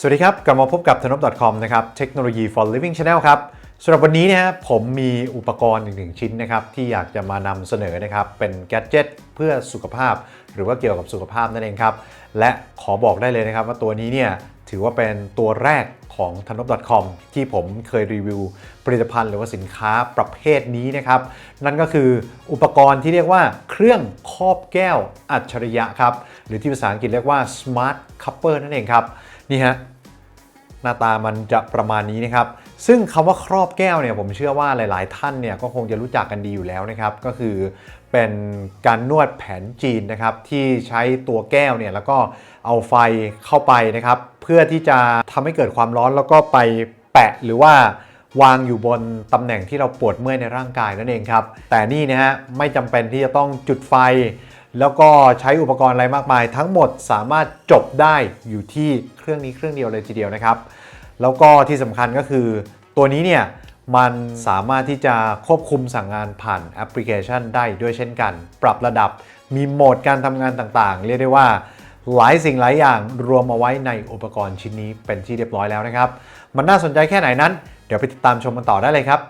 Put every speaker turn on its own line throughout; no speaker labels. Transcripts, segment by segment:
สวัสดีครับ กลับมาพบกับธนบ .com นะครับเทคโนโลยี for living channel ครับสำหรับวันนี้เนะฮะผมมีอุปกรณ์อีกหนึ่งชิ้นนะครับที่อยากจะมานำเสนอนะครับเป็นแกดเจิตเพื่อสุขภาพ หรือว่าเกี่ยวกับสุขภาพนั่นเองครับ และขอบอกได้เลยนะครับว่าตัวนี้เนี่ยถือว่าเป็นตัวแรกของธนบ .com ที่ผมเคยรีวิวผลิตภัณฑ์หรือว่าสินค้าประเภทนี้นะครับ นั่นก็คืออุปกรณ์ที่เรียกว่าเครื่องครอบแก้วอัจฉริยะครับหรือที่ภาษาอังกฤษเรียกว่า smart cupper นั่นเองครับ นี่ฮะหน้าตามันจะประมาณนี้นะครับ ซึ่งคำว่าครอบแก้วเนี่ยผมเชื่อว่าหลาย ๆ ท่านเนี่ยก็คงจะรู้จักกันดีอยู่แล้วนะครับ ก็คือเป็นการนวดแผนจีนนะครับ ที่ใช้ตัวแก้วเนี่ยแล้วก็เอาไฟเข้าไปนะครับ เพื่อที่จะทำให้เกิดความร้อนแล้วก็ไปแปะหรือว่าวางอยู่บนตำแหน่งที่เราปวดเมื่อยในร่างกายนั่นเองครับ แต่นี่นะฮะไม่จำเป็นที่จะต้องจุดไฟ แล้วก็ใช้อุปกรณ์อะไรมากมาย ทั้งหมดสามารถจบได้อยู่ที่เครื่องนี้เครื่องเดียวเลยทีเดียวนะครับ แล้วก็ที่สำคัญก็คือตัวนี้เนี่ยมันสามารถที่จะควบคุมสั่งงานผ่านแอปพลิเคชันได้ด้วยเช่นกัน ปรับระดับมีโหมดการทำงานต่างๆ เรียกได้ว่าหลายสิ่งหลายอย่างรวมเอาไว้ในอุปกรณ์ชิ้นนี้เป็นที่เรียบร้อยแล้วนะครับ มันน่าสนใจแค่ไหนนั้น เดี๋ยวไปติดตามชมกันต่อได้เลยครับ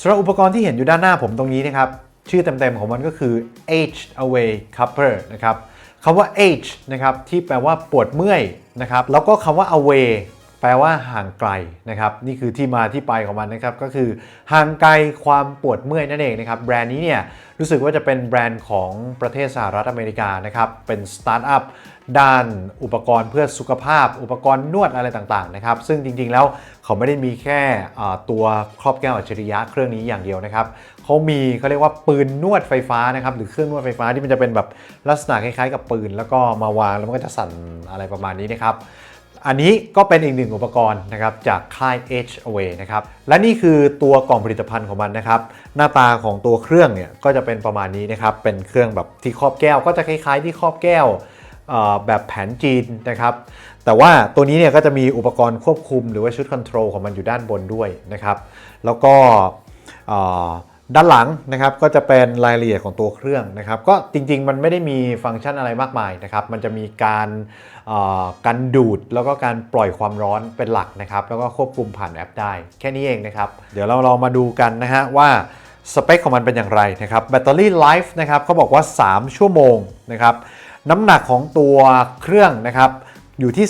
สำหรับอุปกรณ์ที่เห็นอยู่ด้านหน้าผมตรงนี้นะครับ ชื่อเต็มๆของมันก็คือ H away Copper นะครับคำว่า H นะครับที่แปลว่าปวดเมื่อยนะครับแล้วก็คำว่า away แปลว่าห่างไกลนะครับ นี่คือที่มาที่ไปของมันนะครับ ก็คือห่างไกลความปวดเมื่อยนั่นเองนะครับ แบรนด์นี้เนี่ยรู้สึกว่าจะเป็นแบรนด์ของประเทศสหรัฐอเมริกานะครับ เป็นสตาร์ทอัพด้านอุปกรณ์เพื่อสุขภาพ อุปกรณ์นวดอะไรต่างๆนะครับ ซึ่งจริงๆแล้วเขาไม่ได้มีแค่ตัวครอบแก้วอัจฉริยะเครื่องนี้อย่างเดียวนะครับเขามีเขาเรียกว่าปืนนวดไฟฟ้านะครับหรือเครื่องนวดไฟฟ้าที่มันจะเป็นแบบลักษณะคล้ายๆ กับปืน แล้วก็มาวางแล้วมันก็จะสั่นอะไรประมาณนี้นะครับ อันนี้ก็เป็นอีกหนึ่งอุปกรณ์นะครับจากค่าย H Away นะครับ และนี่คือตัวกล่องผลิตภัณฑ์ของมันนะครับ หน้าตาของตัวเครื่องเนี่ยก็จะเป็นประมาณนี้นะครับ เป็นเครื่องแบบที่ครอบแก้ว ก็จะคล้ายๆที่ครอบแก้วแบบแผนจีนนะครับ แต่ว่าตัวนี้เนี่ยก็จะมีอุปกรณ์ควบคุมหรือว่าชุดคอนโทรลของมันอยู่ด้านบนด้วยนะครับ แล้วก็ ด้านหลังนะครับก็จะเป็นรายละเอียดของตัวเครื่องนะครับก็จริงๆ มันไม่ได้มีฟังก์ชันอะไรมากมายนะครับมันจะมีการการดูดแล้วก็การปล่อยความร้อนเป็นหลักนะครับแล้วก็ควบคุมผ่านแอปได้ แค่นี้เองนะครับ เดี๋ยวเราลองมาดูกันนะฮะว่าสเปคของมันเป็นอย่างไรนะครับแบตเตอรี่ไลฟ์นะครับเขาบอกว่า 3 ชั่วโมงนะครับน้ำหนักของตัวเครื่องนะครับ อยู่ที่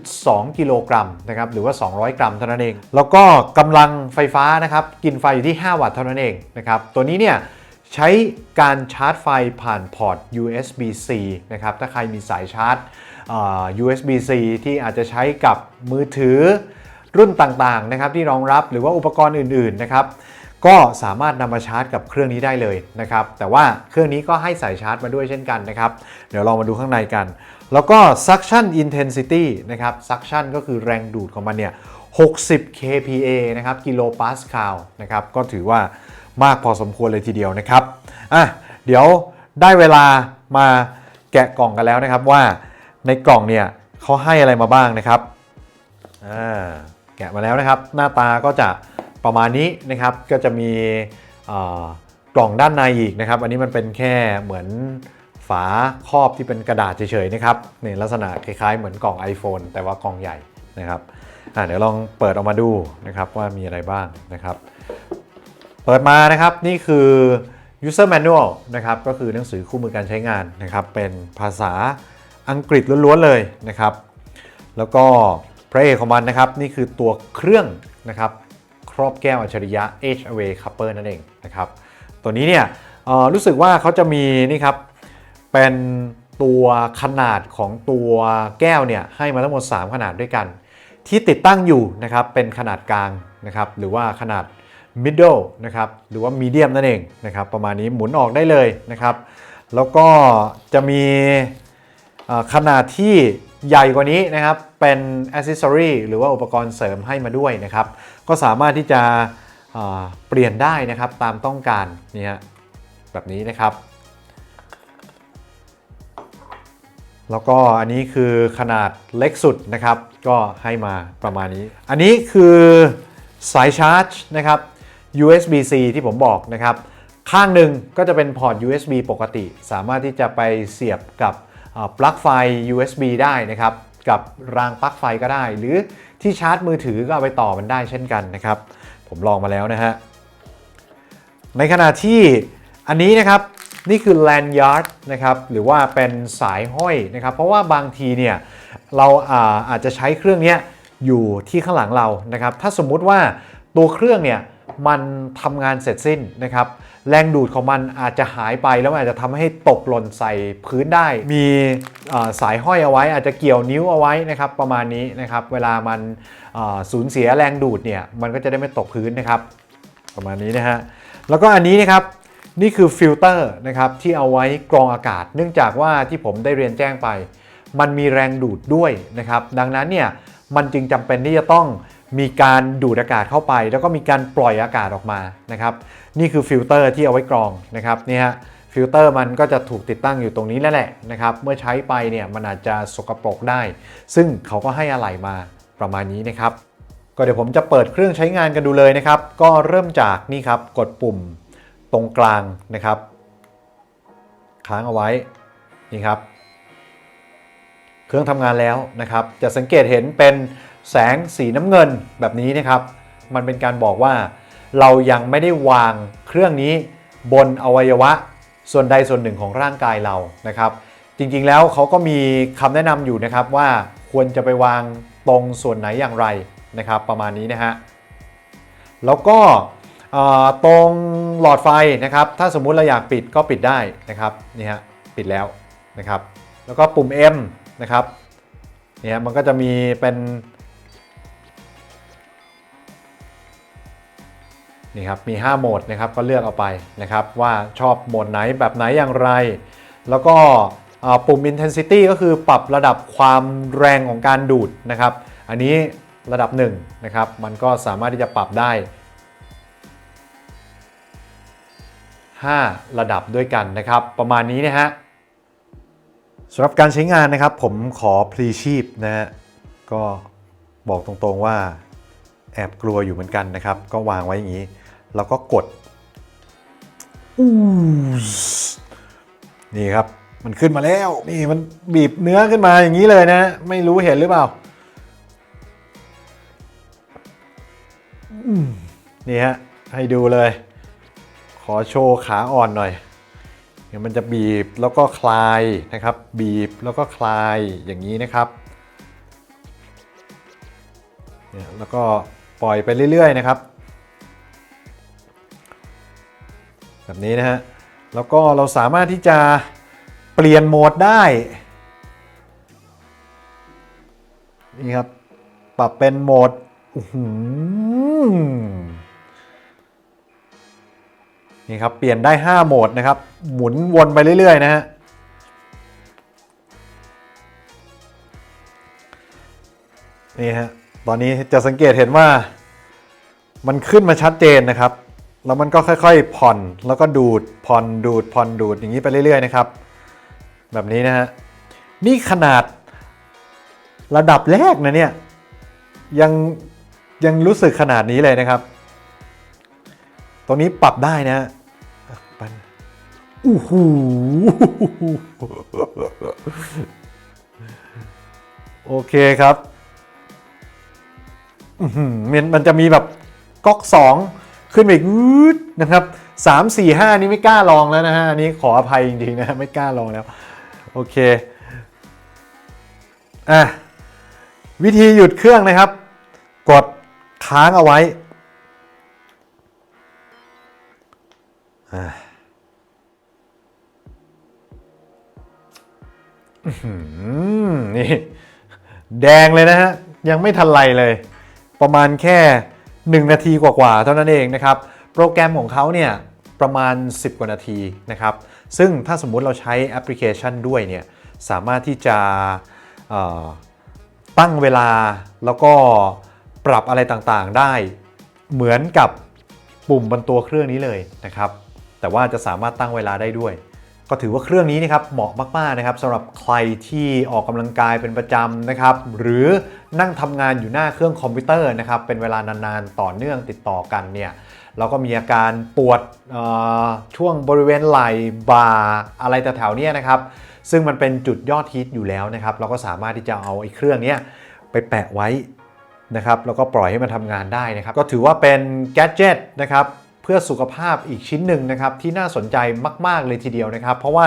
0.2 กิโลกรัมนะครับหรือว่า 200 กรัมเท่านั้นเอง แล้วก็กำลังไฟฟ้านะครับกินไฟอยู่ที่ 5 วัตต์เท่านั้นเองนะครับตัวนี้เนี่ยใช้การชาร์จไฟผ่านพอร์ต USB-C นะครับถ้าใครมีสายชาร์จ USB-C ที่อาจจะใช้กับมือถือรุ่นต่างๆนะครับที่รองรับหรือว่าอุปกรณ์อื่นๆนะครับก็สามารถนำมาชาร์จกับเครื่องนี้ได้เลยนะครับแต่ว่าเครื่องนี้ก็ให้สายชาร์จมาด้วยเช่นกันนะครับเดี๋ยวเรามาดูข้างในกัน แล้วก็ suction intensity นะครับ suction ก็คือแรงดูดของมันเนี่ย 60 kPa นะครับ กิโลปาสคาลนะครับ ก็ถือว่ามากพอสมควรเลยทีเดียวนะครับ อะ เดี๋ยวได้เวลามาแกะกล่องกันแล้วนะครับว่าในกล่องเนี่ยเขาให้อะไรมาบ้างนะครับ อ่า แกะมาแล้วนะครับ หน้าตาก็จะประมาณนี้นะครับ ก็จะมีกล่องด้านในอีกนะครับ อันนี้มันเป็นแค่เหมือน ฝาครอบที่เป็นกระดาษเฉยๆนะครับนี่ลักษณะคล้ายๆ เหมือนกล่อง iPhone แต่ว่ากล่องใหญ่นะครับเดี๋ยวลองเปิดออกมาดูนะครับว่ามีอะไรบ้างนะครับ เปิดมานะครับนี่คือ user manual นะครับก็คือหนังสือคู่มือการใช้งานนะครับเป็นภาษาอังกฤษล้วนๆเลยนะครับ แล้วก็พระเอกของมันนะครับนี่คือตัวเครื่องนะครับครอบแก้วอัจฉริยะ H Away Cupper นั่นเองนะครับตัวนี้เนี่ยรู้สึกว่าเขาจะมีนี่ครับ เป็นตัวขนาดของตัวแก้วเนี่ยให้มาทั้งหมด 3 ขนาดด้วยกัน ที่ติดตั้งอยู่นะครับเป็นขนาดกลางนะครับหรือว่าขนาด middle นะครับหรือว่า medium นั่นเองนะครับประมาณนี้หมุนออกได้เลยนะครับแล้วก็จะมีขนาดที่ใหญ่กว่านี้นะครับเป็น accessory หรือว่าอุปกรณ์เสริมให้มาด้วยนะครับก็สามารถที่จะเปลี่ยนได้นะครับตามต้องการนี่ฮะแบบนี้นะครับ แล้วก็อันนี้คือขนาดเล็กสุดนะครับ ก็ให้มาประมาณนี้ อันนี้คือสายชาร์จนะครับ USB-C ที่ผมบอกนะครับ ข้างหนึ่งก็จะเป็นพอร์ต USB ปกติ สามารถที่จะไปเสียบกับปลั๊กไฟ USB ได้นะครับ กับรางปลั๊กไฟก็ได้ หรือที่ชาร์จมือถือก็เอาไปต่อมันได้เช่นกันนะครับ ผมลองมาแล้วนะฮะในขณะที่อันนี้นะครับ นี่คือ lanyard นะครับหรือว่าเป็นสายห้อยนะครับ เพราะว่าบางทีเนี่ยเราอาอาจจะใช้เครื่องนี้อยู่ที่ข้างหลังเรานะครับ ถ้าสมมุติว่าตัวเครื่องเนี่ยมันทำงานเสร็จสิ้นนะครับแรงดูดของมันอาจจะหายไปแล้วมันอาจจะทำให้ตกหล่นใส่พื้นได้ มีสายห้อยเอาไว้ อาจจะเกี่ยวนิ้วเอาไว้นะครับประมาณนี้นะครับ เวลามันสูญเสียแรงดูดเนี่ยมันก็จะได้ไม่ตกพื้นนะครับ ประมาณนี้นะฮะแล้วก็อันนี้นะครับ นี่คือฟิลเตอร์นะครับที่เอาไว้กรองอากาศ เนื่องจากว่าที่ผมได้เรียนแจ้งไป มันมีแรงดูดด้วยนะครับ ดังนั้นเนี่ยมันจึงจำเป็นที่จะต้องมีการดูดอากาศเข้าไป แล้วก็มีการปล่อยอากาศออกมานะครับนี่คือฟิลเตอร์ที่เอาไว้กรองนะครับนี่ฮะฟิลเตอร์มันก็จะถูกติดตั้งอยู่ตรงนี้แล้วแหละนะครับเมื่อใช้ไปเนี่ยมันอาจจะสกปรกได้ ซึ่งเขาก็ให้อะไหล่มาประมาณนี้นะครับ ก็เดี๋ยวผมจะเปิดเครื่องใช้งานกันดูเลยนะครับ ก็เริ่มจากนี่ครับกดปุ่ม ตรงกลางนะครับ ค้างเอาไว้นี่ครับ เครื่องทำงานแล้วนะครับ จะสังเกตเห็นเป็นแสงสีน้ำเงินแบบนี้นะครับ มันเป็นการบอกว่า เรายังไม่ได้วางเครื่องนี้บนอวัยวะส่วนใดส่วนหนึ่งของร่างกายเรานะครับ จริงๆแล้วเขาก็มีคำแนะนำอยู่นะครับว่าควรจะไปวางตรงส่วนไหนอย่างไรนะครับ ประมาณนี้นะฮะแล้วก็ ตรงหลอดไฟนะครับถ้าสมมุติเราอยากปิดก็ปิดได้นะครับนี่ฮะปิดแล้วนะครับแล้วก็ปุ่ม M นะครับเนี่ยมันก็จะมีเป็นนี่ครับมี 5 โหมดนะครับก็เลือกเอาไปนะครับว่าชอบโหมดไหนแบบไหนอย่างไร แล้วก็ปุ่ม intensity ก็คือปรับระดับความแรงของการดูดนะครับ อันนี้ระดับ1นะครับมันก็สามารถที่จะปรับได้ 5 ระดับด้วยกันนะครับ ประมาณนี้นะฮะสำหรับการใช้งานนะครับ ผมขอพลีชีพนะฮะก็บอกตรงๆว่าแอบกลัวอยู่เหมือนกันนะครับ ก็วางไว้อย่างนี้ แล้วก็กดอู้นี่ครับ มันขึ้นมาแล้ว นี่มันบีบเนื้อขึ้นมาอย่างนี้เลยนะ ไม่รู้เห็นหรือเปล่านี่ฮะให้ดูเลย ขอโชว์ขาอ่อนหน่อยเดี๋ยวมันจะบีบแล้วก็คลายนะครับ บีบแล้วก็คลายอย่างนี้นะครับเนี่ยแล้วก็ปล่อยไปเรื่อยๆนะครับ แบบนี้นะฮะแล้วก็เราสามารถที่จะเปลี่ยนโหมดได้นี่ครับ ปรับเป็นโหมดอื นี่ครับเปลี่ยนได้ 5 โหมดนะครับ หมุนวนไปเรื่อยๆนะฮะนี่ฮะตอนนี้จะสังเกตเห็นว่า มันขึ้นมาชัดเจนนะครับ แล้วมันก็ค่อยๆผ่อนแล้วก็ดูดผ่อนดูดผ่อนดูดอย่างนี้ไปเรื่อยๆนะครับ แบบนี้นะฮะนี่ขนาดระดับแรกนะเนี่ยยังยังรู้สึกขนาดนี้เลยนะครับ ตรงนี้ปรับได้นะปันอู้หูโอเคครับอื้อหือมันมันจะมีแบบก๊อก2ขึ้นไปอีกวืดนะครับ3 4 5นี่ไม่กล้าลองแล้วนะฮะอันนี้ขออภัยจริงๆนะไม่กล้าลองแล้ว โอเคอะวิธีหยุดเครื่องนะครับ กดค้างเอาไว้ นี่ แดงเลยนะฮะ ยังไม่ทันไรเลย ประมาณแค่ 1 นาทีกว่าๆ เท่านั้นเองนะครับ โปรแกรมของเขาเนี่ย ประมาณ 10 กว่านาทีนะครับ ซึ่งถ้าสมมุติเราใช้แอปพลิเคชันด้วยเนี่ย สามารถที่จะตั้งเวลาแล้วก็ปรับอะไรต่างๆได้ เหมือนกับปุ่มบนตัวเครื่องนี้เลยนะครับ แต่ว่าจะสามารถตั้งเวลาได้ด้วย ก็ถือว่าเครื่องนี้นะครับเหมาะมากๆนะครับสำหรับใครที่ออกกำลังกายเป็นประจำนะครับหรือนั่งทำงานอยู่หน้าเครื่องคอมพิวเตอร์นะครับเป็นเวลานานๆต่อเนื่องติดต่อกันเนี่ยเราก็มีอาการปวดช่วงบริเวณไหล่บ่าอะไรแถวๆเนี้ยนะครับ ซึ่งมันเป็นจุดยอดฮิตอยู่แล้วนะครับ เราก็สามารถที่จะเอาไอ้เครื่องนี้ไปแปะไว้นะครับ แล้วก็ปล่อยให้มันทำงานได้นะครับ ก็ถือว่าเป็นแกดเจิตนะครับ เพื่อสุขภาพอีกชิ้นหนึ่งนะครับที่น่าสนใจมาก ๆ เลยทีเดียวนะครับ เพราะว่า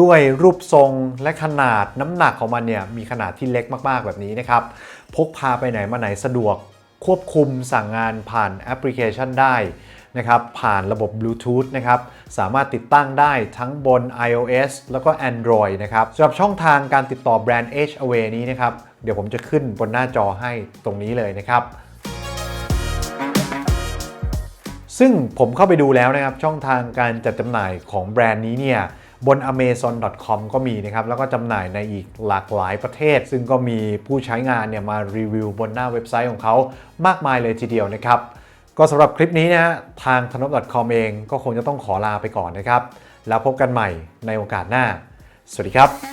ด้วยรูปทรงและขนาดน้ำหนักของมันเนี่ยมีขนาดที่เล็กมากๆแบบนี้นะครับพกพาไปไหนมาไหนสะดวกควบคุมสั่งงานผ่านแอปพลิเคชันได้นะครับผ่านระบบ Bluetooth นะครับสามารถติดตั้งได้ทั้งบน iOS แล้วก็ Android นะครับสำหรับช่องทางการติดต่อแบรนด์ H Away นี้นะครับ เดี๋ยวผมจะขึ้นบนหน้าจอให้ตรงนี้เลยนะครับ ซึ่งผมเข้าไปดูแล้วนะครับ ช่องทางการจัดจำหน่ายของแบรนด์นี้เนี่ยบน amazon.com ก็มีนะครับ แล้วก็จำหน่ายในอีกหลากหลายประเทศ ซึ่งก็มีผู้ใช้งานเนี่ยมารีวิวบนหน้าเว็บไซต์ของเขามากมายเลยทีเดียวนะครับ ก็สำหรับคลิปนี้นะทางทนบ .com เองก็คงจะต้องขอลาไปก่อนนะครับ แล้วพบกันใหม่ในโอกาสหน้า สวัสดีครับ